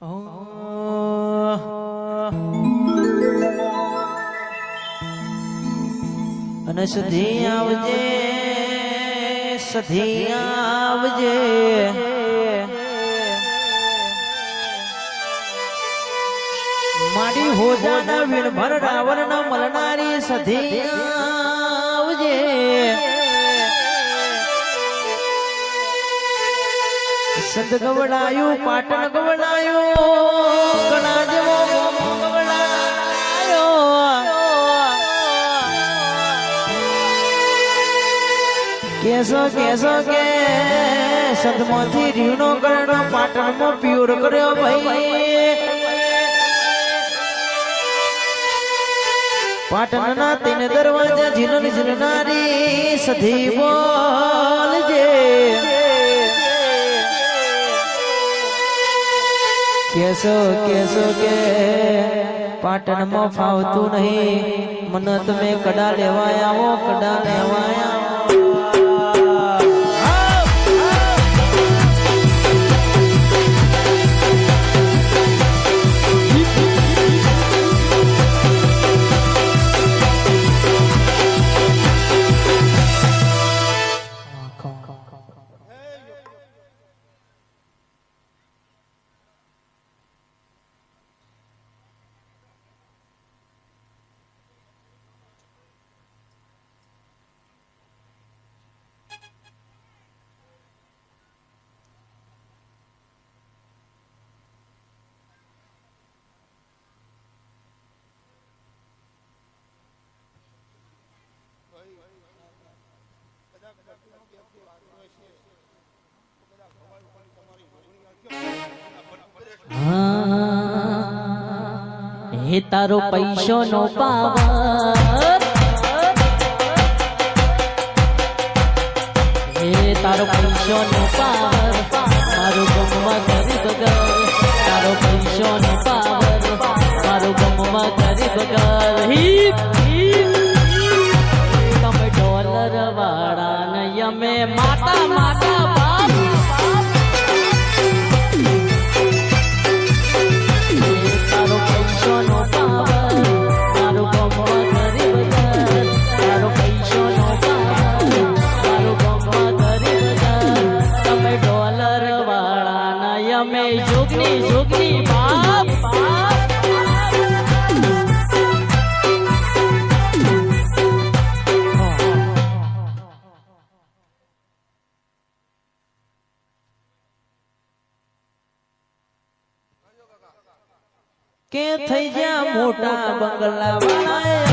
અને સધી આવજે સધી આવજે. મારી હોજાના વીણભર રાવણ મલનારી સધી આવજે. સંત ગવડાયું પાટણ ગવડાયું કણા જેવો મોમો ગવડાયો કેસો કેસો કે સદમાંથી રીણો કરણો પાટણમાં પ્યુર કર્યો ભાઈ પાટણના તીન દરવાજા ઝીલન ઝીલનારી સધી કેસો કેસો કે પાટણમાં ફાવતું નહીં. મને તમે કડા લેવા આવો કડા લેવા હા, હે તારો પૈસો નો પાવર. હે તારો પૈસો નો પાવર. મારો ગમવા ગરીબ ઘર તારો પૈસો નો પાવર. મારો ગમવા ગરીબ ઘર હિપ, કે થઈ જા મોટા બંગલા વાળાએ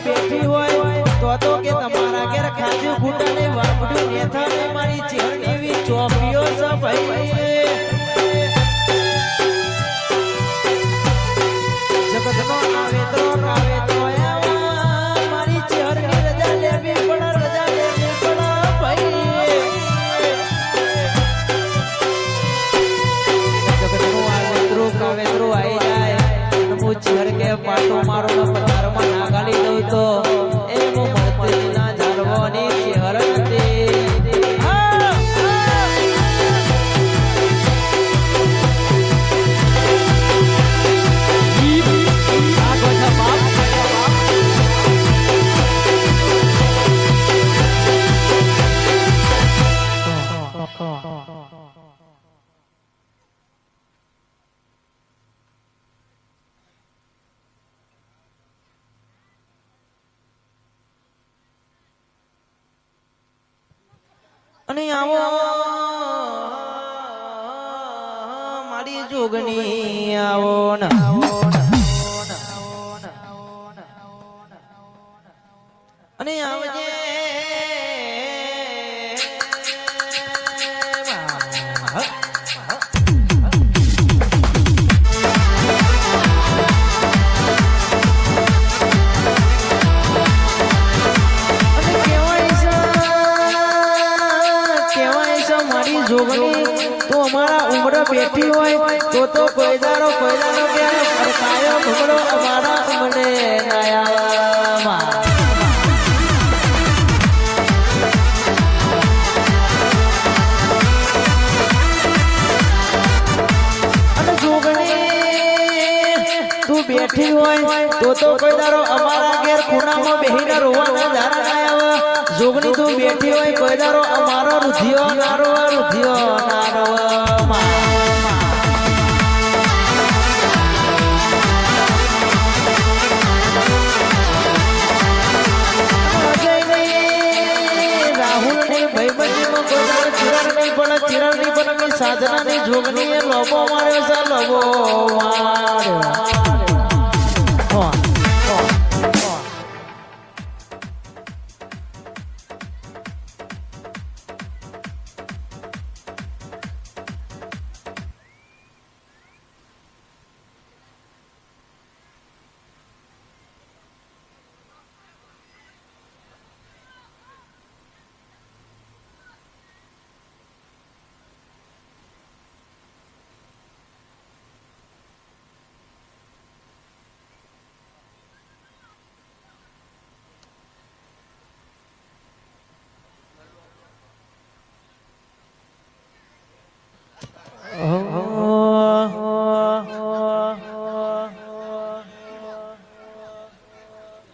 બેઠી હોય, તો તો કે તમારા ઘેર ખાજુ ફૂટાને વાપડ્યું નેથાને મારી ચિહર એવી ચોપીઓ છે અને આવો મારી જોગણી આવો ના અને બેઠી હોય, તો તો કોઈ દારો કોઈ દારો કે અમારા જોગણી તું બેઠી હોય, તો તો કોઈ દારો અમારા ઘેર ખૂણામાં બેહીને રોવાના ધારા આવે જોગણી તું બેઠી હોય કોઈ દારો અમારો રુધિયો નારો રુધિયો નારો ભાઈબંધીમાં કોઈ દાડો ચિરાગ નહીં પડે ચિરાગ નહીં પડે કે સાધના ની જોગણી એ લોબો માર્યો છે લોબો માર્યો.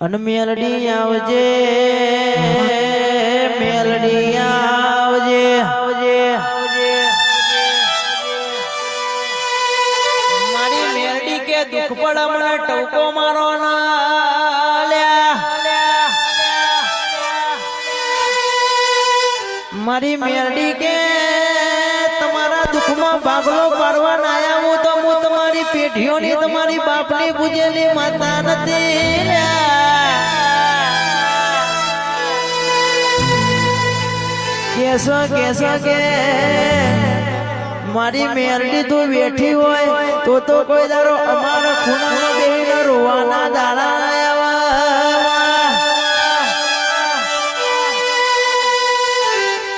અન મેલડી આવજે મેલડી આવજે. આવજે મારી મેલડી કે દુઃખ પડ મને ટવકો મારો ના લ્યા મારી મેરડી કે તમારા દુઃખમાં ભાગલો પાડવા આયા હું તો હું તમારી પેઢીઓની તમારી બાપની પૂજેલી માતા નથી કેસો કેસો કે મારી મેરડી તું બેઠી હોય તો તો કોઈ દારો અમારા ખૂણામાં બેહીને રોવાના દાડા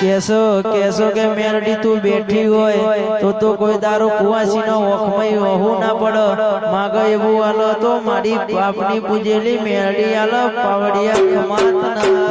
કેસો કેસો કે મેરડી તું બેઠી હોય તો તો કોઈ દારો કુવાસી નો ઓખમય ઓહુ ના પડ. માગ એવું આલો તો મારી બાપની પૂજેલી મેરડી આલો પાવડિયા ખમાત ના.